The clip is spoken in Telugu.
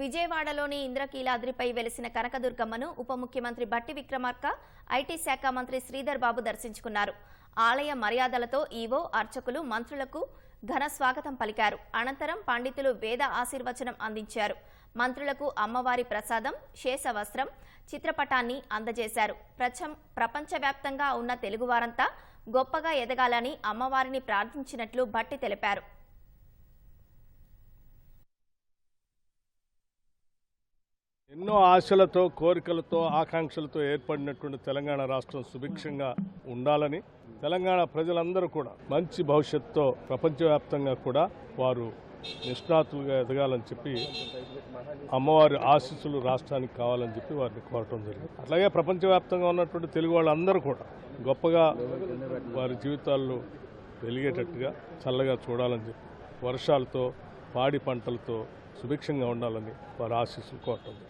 విజయవాడలోని ఇంద్రకీలాద్రిపై వెలిసిన కనకదుర్గమ్మను ఉప ముఖ్యమంత్రి బట్టి విక్రమార్క ఐటీ శాఖ మంత్రి శ్రీధర్ బాబు దర్శించుకున్నారు. ఆలయ మర్యాదలతో ఈవో అర్చకులు మంత్రులకు ఘన స్వాగతం పలికారు. అనంతరం పండితులు వేద ఆశీర్వచనం అందించారు. మంత్రులకు అమ్మవారి ప్రసాదం శేషవస్త్రం చిత్రపటాన్ని అందజేశారు. ప్రచం ప్రపంచవ్యాప్తంగా ఉన్న తెలుగువారంతా గొప్పగా ఎదగాలని అమ్మవారిని ప్రార్థించినట్లు భట్టి తెలిపారు. ఎన్నో ఆశలతో కోరికలతో ఆకాంక్షలతో ఏర్పడినటువంటి తెలంగాణ రాష్ట్రం సుభిక్షంగా ఉండాలని తెలంగాణ ప్రజలందరూ కూడా మంచి భవిష్యత్తుతో ప్రపంచవ్యాప్తంగా కూడా వారు నిష్ణాతులుగా ఎదగాలని చెప్పి అమ్మవారి ఆశీస్సులు రాష్ట్రానికి కావాలని చెప్పి వారిని కోరటం జరిగింది. అట్లాగే ప్రపంచవ్యాప్తంగా ఉన్నటువంటి తెలుగు వాళ్ళందరూ కూడా గొప్పగా వారి జీవితాల్లో వెలిగేటట్టుగా చల్లగా చూడాలని చెప్పి వర్షాలతో పాడి పంటలతో సుభిక్షంగా ఉండాలని వారి ఆశీస్సులు కోరటం జరిగింది.